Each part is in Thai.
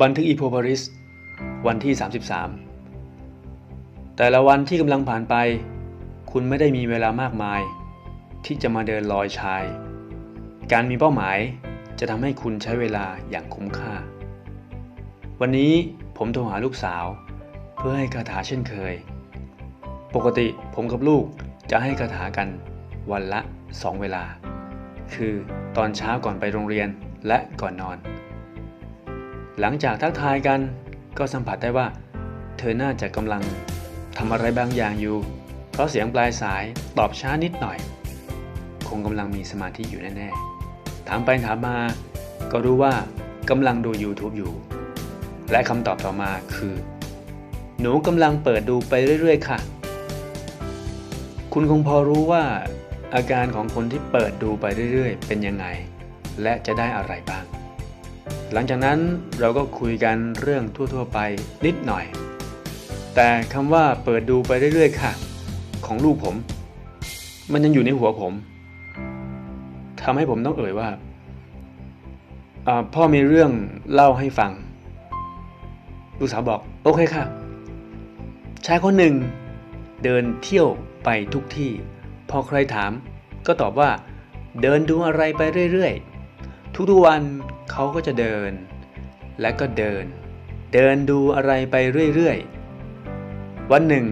บันทึกอีโพบริสวันที่ 33 แต่ละวันที่กำลังผ่านไป คุณไม่ได้มีเวลามากมาย ที่จะมาเดินลอยชาย การมีเป้าหมายจะทำให้คุณใช้เวลาอย่างคุ้มค่า วันนี้ผมโทรหาลูกสาว เพื่อให้คาถาเช่นเคย ปกติผมกับลูกจะให้คาถากันวันละ 2 เวลา คือตอนเช้าก่อนไปโรงเรียนและก่อนนอน หลังจากทักทายกันก็สัมผัสได้ว่า เธอน่าจะกำลังทำอะไรบางอย่างอยู่ เพราะเสียงปลายสายตอบช้านิดหน่อย คงกำลังมีสมาธิอยู่แน่ๆ ถามไปถามมา ก็รู้ว่ากำลังดู YouTube อยู่ และคำตอบต่อมาคือ หนูกำลังเปิดดูไปเรื่อยๆ ค่ะ คุณคงพอรู้ว่า อาการของคนที่เปิดดูไปเรื่อยๆ เป็นยังไง และจะได้อะไรบ้าง หลังจากนั้นเราก็คุยกันเรื่องทั่วๆไปนิดหน่อย แต่คำว่าเปิดดูไปเรื่อยๆค่ะ ของลูกผม มันยังอยู่ในหัวผมทำให้ผมต้องเอ่ยว่าอ่าพ่อมีเรื่องเล่าให้ฟัง ลูกสาวบอก โอเคค่ะ ชายคนหนึ่ง เดินเที่ยวไปทุกที่ พอใครถาม ก็ตอบว่า เดินดูอะไรไปเรื่อยๆ ทุกๆวันเขาก็จะเดิน และก็เดิน เดินดูอะไรไปเรื่อยๆ วันหนึ่ง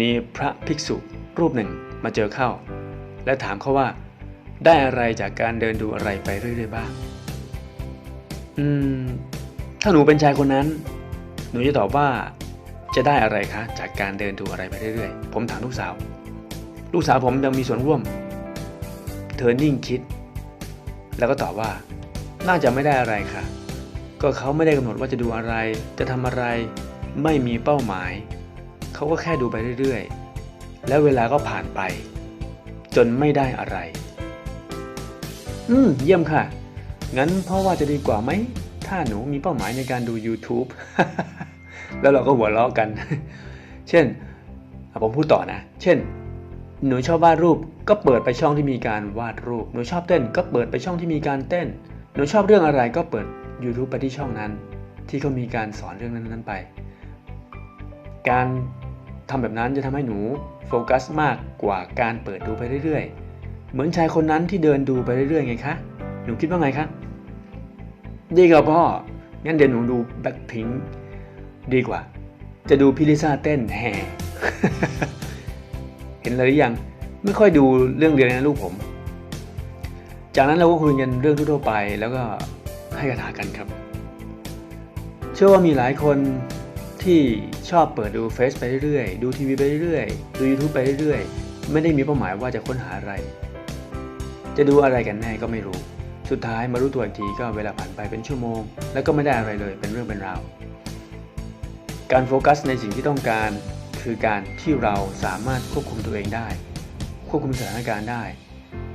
มีพระภิกษุรูปหนึ่งมาเจอเข้า และถามเขาว่า ได้อะไรจากการเดินดูอะไรไปเรื่อยๆบ้าง อืม ถ้าหนูเป็นชายคนนั้น หนูจะตอบว่า จะได้อะไรคะ จากการเดินดูอะไรไปเรื่อยๆ ผมถามลูกสาว ลูกสาวผมยังมีส่วนร่วม เธอนิ่งคิด แล้วก็ตอบว่า น่าจะไม่ได้อะไรค่ะ ก็เขาไม่ได้กำหนดว่าจะดูอะไร จะทำอะไร ไม่มีเป้าหมาย เขาก็แค่ดูไปเรื่อยๆ แล้วเวลาก็ผ่านไป จนไม่ได้อะไร อืม เยี่ยมค่ะ งั้นพ่อว่าจะดีกว่าไหม ถ้าหนูมีเป้าหมายในการดู YouTube แล้วเราก็หัวเราะกัน เช่นอะผมพูดต่อนะ เช่น หนูชอบวาดรูปก็เปิดไปช่องที่มีการวาดรูป หนูชอบเต้นก็เปิดไปช่องที่มีการเต้น หนูชอบเรื่องอะไรก็เปิด YouTube ไปที่ช่องนั้น ที่เขามีการสอนเรื่องนั้นๆไป การทำแบบนั้นจะทำให้หนูโฟกัสมากกว่าการเปิดดูไปเรื่อยๆ เหมือนชายคนนั้นที่เดินดูไปเรื่อยๆไงคะ หนูคิดว่าไงคะ ดีกว่าพ่อ งั้นเดี๋ยวหนูดูแบ็คพิงดีกว่า จะดูพิลิซ่าเต้นแห่ เห็นเลยหรือยัง ไม่ค่อยดูเรื่องเรียนนะลูกผม จากนั้นเราก็คุยกันเรื่องทั่วไปแล้วก็ให้คาถากันครับ เชื่อว่ามีหลายคนที่ชอบเปิดดูเฟซไปเรื่อยๆ ดูทีวีไปเรื่อยๆ ดู YouTube ไปเรื่อยๆ ไม่ได้มีเป้าหมายว่าจะค้นหาอะไร จะดูอะไรกันแน่ก็ไม่รู้ สุดท้ายมารู้ตัวอีกทีก็เวลาผ่านไปเป็นชั่วโมง แล้วก็ไม่ได้อะไรเลยเป็นเรื่องเป็นราว การโฟกัสในสิ่งที่ต้องการ คือการที่เราสามารถควบคุมตัวเองได้ ควบคุมสถานการณ์ได้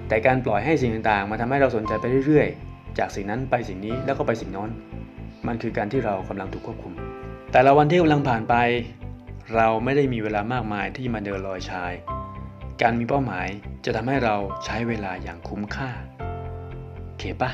แต่การปล่อยให้สิ่งต่างๆมาทำให้เราสนใจไปเรื่อยๆ จากสิ่งนั้นไปสิ่งนี้แล้วก็ไปสิ่งโน้นมันคือการที่เรากำลังถูกควบคุม แต่ละวันที่กำลังผ่านไป เราไม่ได้มีเวลามากมายที่มาเดินลอยชาย การมีเป้าหมายจะทำให้เราใช้เวลาอย่างคุ้มค่าเคปะ